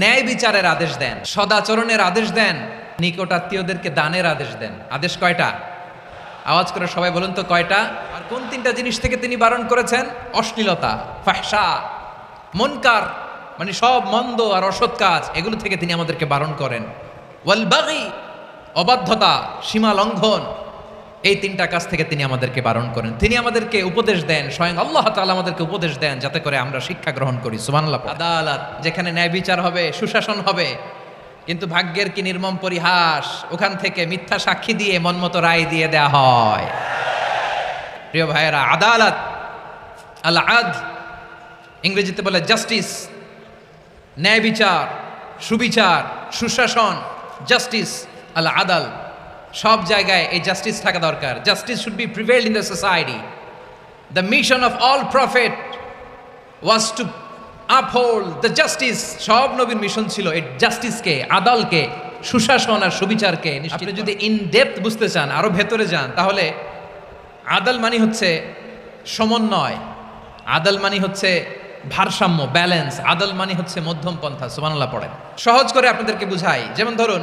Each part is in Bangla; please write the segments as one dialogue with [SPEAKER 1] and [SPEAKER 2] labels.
[SPEAKER 1] ন্যায় বিচারের আদেশ দেন, সদাচরণের আদেশ দেন, নিকটাত্মীয়দেরকে দানের আদেশ দেন। আদেশ কয়টা? আওয়াজ করে সবাই বলুন তো কয়টা? আর কোন তিনটা জিনিস থেকে তিনি বারণ করেছেন? অশ্লীলতা ফাহসা মনকার মানে সব মন্দ আর অসৎ কাজ, এগুলো থেকে তিনি আমাদেরকে বারণ করেন। ওয়াল বাগি, অবাধ্যতা, সীমা লঙ্ঘন এই তিনটা কাজ থেকে তিনি আমাদেরকে বারণ করেন। তিনি আমাদেরকে উপদেশ দেন, স্বয়ং আল্লাহ তাআলা আমাদেরকে উপদেশ দেন যাতে করে আমরা শিক্ষা গ্রহণ করি। সুবহানাল্লাহ আদালত, যেখানে ন্যায় বিচার হবে, সুশাসন হবে, কিন্তু ভাগ্যের কি নির্মম পরিহাস, ওখান থেকে মিথ্যা সাক্ষী দিয়ে মনমতো রায় দিয়ে দেয়া হয়। প্রিয় ভাইয়েরা, আদালত আল আদ ইংরেজিতে বলে জাস্টিস, ন্যায় বিচার, সুবিচার, সুশাসন, জাস্টিস আল আদাল সব জায়গায় এই জাস্টিস থাকা দরকার। Justice should be prevailed in the society the mission of all prophet was to uphold the justice সব নবীর মিশন ছিল এই জাস্টিসকে আদালকে সুশাসন আর সুবিচারকে আপনি যদি ইন ডেপথ বুঝতে চান আরও ভেতরে যান তাহলে আদাল মানি হচ্ছে সমন্বয় আদাল মানি হচ্ছে ভারসাম্য ব্যালেন্স আদাল মানি হচ্ছে মধ্যম পন্থা সুমানাল্লাহ পড়েন। সহজ করে আপনাদেরকে বুঝাই যেমন ধরুন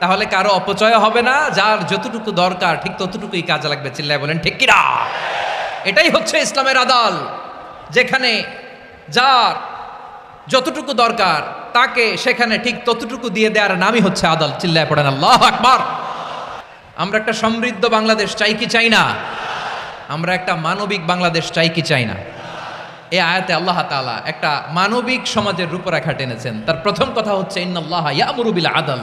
[SPEAKER 1] তাহলে কারও অপচয় হবে না, যার যতটুকু দরকার ঠিক ততটুকুই কাজে লাগবে, চিল্লায় বলেন, ঠিক কিনা এটাই হচ্ছে ইসলামের আদাল, যেখানে যার যতটুকু দরকার তাকে সেখানে ঠিক ততটুকু দিয়ে দেওয়ার নামই হচ্ছে আদাল, চিল্লায় পড়েন, আল্লাহ আকবার! আমরা একটা সমৃদ্ধ বাংলাদেশ চাই কি চাই না? আমরা একটা মানবিক বাংলাদেশ চাই কি চাই না? এ আয়াতে আল্লাহ তাআলা একটা মানবিক সমাজের রূপরেখা টেনেছেন। তার প্রথম কথা হচ্ছে, ইন্নাল্লাহ ইয়ামুরু বিল আদল।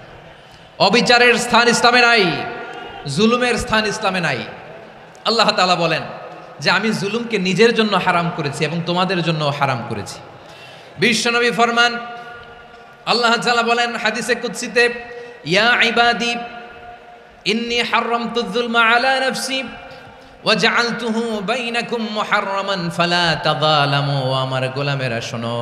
[SPEAKER 1] অবিচারের স্থান ইসলামে নাই, জুলুমের স্থান ইসলামে নাই। আল্লাহ তালা বলেন যে আমি জুলুমকে নিজের জন্য হারাম করেছি এবং তোমাদের জন্য হারাম করেছি। বিশ্বনবী ফরমান, আল্লাহ তালা বলেন হাদিসে কুদসিতে, ইয়া ইন্নি যুলমা আলা আমার গোলামেরা, শোনো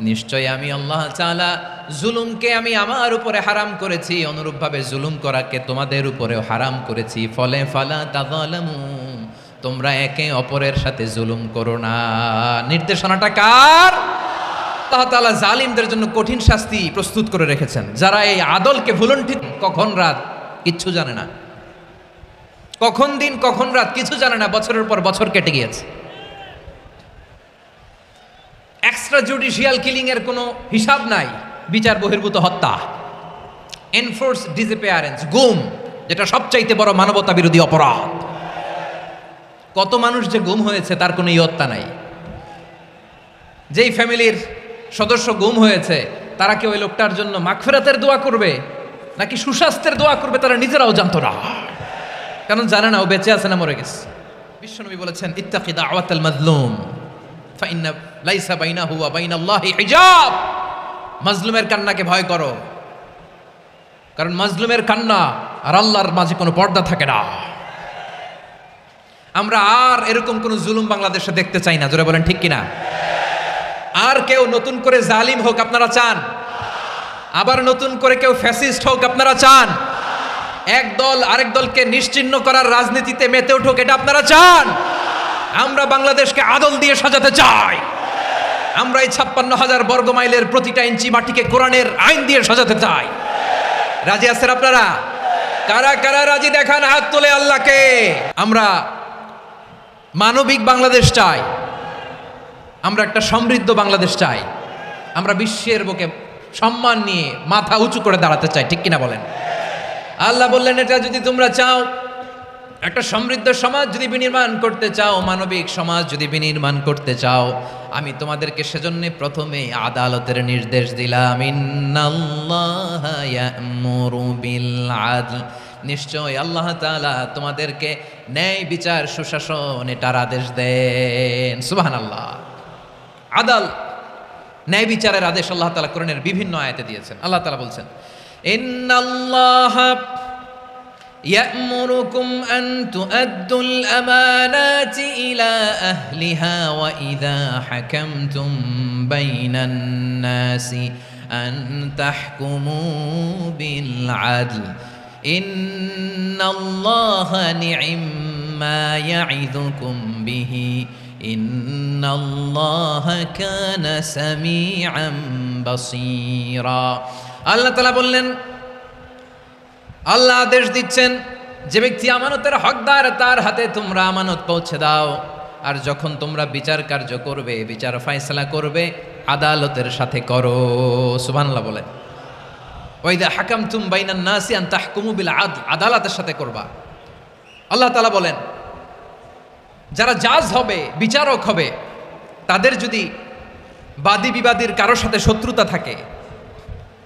[SPEAKER 1] নিশ্চয় আমি আল্লাহ চালা জুলুমকে আমি আমার উপরে হারাম করেছি, অনুরূপভাবে জুলুম করাকে তোমাদের উপরেও হারাম করেছি। ফলে ফালা তাযালামু, তোমরা একে অপরের সাথে জুলুম করো না। নির্দেশনাটা কার? আল্লাহ জালিমদের জন্য কঠিন শাস্তি প্রস্তুত করে রেখেছেন। যারা এই আদলকে ভুলণ্ঠিত কখন রাত? কিচ্ছু জানে না। কখন দিন, কখন রাত? কিছু জানে না। বছরের পর বছর কেটে গিয়েছে। এক্সট্রা জুডিশিয়াল কিলিং এর কোনো হিসাব নাই। বিচার বহির্ভূত হত্যা। এনফোর্স ডিসঅ্যাপিয়ারেন্স গুম, যেটা সবচাইতে বড় মানবতা বিরোধী অপরাধ। কত মানুষ যে গুম হয়েছে, তার কোনো ইয়ত্তা নাই। যেই ফ্যামিলির সদস্য গুম হয়েছে, তারা কি ওই লোকটার জন্য মাগফিরাতের দোয়া করবে? নাকি সুস্বাস্থ্যের দোয়া করবে, তারা নিজেরাও জানতো না। কারণ জানে না, ও বেঁচে আছে না মরে গেছে। বিশ্বনবী বলেছেন, ইত্তাকি দাওয়াতাল মাজলুম। হিজাব। মাজলুমের কান্নাকে ভয় করো। কারণ মাজলুমের কান্না আর আল্লাহর মাঝে কোনো পর্দা থাকে না। আমরা আর এরকম কোনো জুলুম বাংলাদেশে দেখতে চাই না। জোরে বলেন, ঠিক কিনা? আর কেউ নতুন করে জালিম হোক আপনারা চান। আবার নতুন করে কেউ ফ্যাসিস্ট হোক আপনারা চান। এক দল আরেক দলকে নিশ্চিহ্ন করার রাজনীতিতে মেতে উঠুক, এটা আপনারা চান। আমরা বাংলাদেশকে আদল দিয়ে সাজাতে চাই। আমরা এই ছাপ্পান্ন হাজার বর্গ মাইলের প্রতিটা ইঞ্চি মাটিকে কোরআনের আইন দিয়ে সাজাতে চাই। রাজি আছেন আপনারা? কারা কারা রাজি? দেখান হাত তোলে আল্লাহকে। আমরা মানবিক বাংলাদেশ চাই। আমরা একটা সমৃদ্ধ বাংলাদেশ চাই। আমরা বিশ্বের বুকে সম্মান নিয়ে মাথা উঁচু করে দাঁড়াতে চাই, ঠিক কিনা বলেন? আল্লাহ বললেন, এটা যদি তোমরা চাও একটা সমৃদ্ধ সমাজ যদি বিনির্মাণ করতে চাও, মানবিক সমাজ যদি বিনির্মাণ করতে চাও, আমি তোমাদেরকে সেজন্য প্রথমে আদালতের নির্দেশ দিলাম। নিশ্চয় আল্লাহ তালা তোমাদেরকে ন্যায় বিচার, সুশাসন, এটার আদেশ দেন। সুবহানাল্লাহ। আদাল, ন্যায় বিচারের আদেশ আল্লাহ তাআলা কোরআনের বিভিন্ন আয়াতে দিয়েছেন। আল্লাহ তালা বলছেন, ইন্নাল্লাহ يأمركم أن تؤدوا الأمانات إلى أهلها وإذا حكمتم بين الناس أن تحكموا بالعدل إن الله نعم ما يعظكم به إن الله كان سميعا بصيرا الله تعالى বললেন আল্লাহ আদেশ দিচ্ছেন, যে ব্যক্তি আমানতের হকদার, তার হাতে তোমরা আমানত পৌঁছে দাও। আর যখন তোমরা বিচার কার্য করবে, বিচার ফায়সালা করবে, আদালতের সাথে করো। সুবহানাল্লাহ বলেন। ওইদা হাকাম তুম বাইনান নাসি আন তাহকুমু বিল আদ, আদালতের সাথে করবা। আল্লাহ তালা বলেন, যারা জাজ হবে, বিচারক হবে, তাদের যদি বাদী বিবাদীর কারোর সাথে শত্রুতা থাকে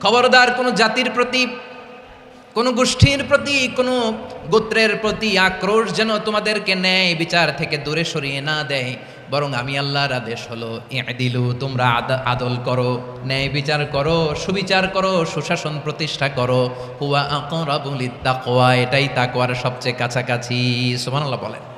[SPEAKER 1] খবরদার কোনো জাতির প্রতি, কোনো গোষ্ঠীর প্রতি, কোনো গোত্রের প্রতি আক্রোশ যেন তোমাদেরকে ন্যায় বিচার থেকে দূরে সরিয়ে না দেয়। বরং আমি আল্লাহর আদেশ হলো দিলু তোমরা আদ- আদল করো, ন্যায় বিচার করো, সুবিচার করো, সুশাসন প্রতিষ্ঠা করো। হুয়া আকরাবুলিত তাকওয়া এটাই তাকওয়ার সবচেয়ে কাছাকাছি। সুবহানাল্লাহ বলেন।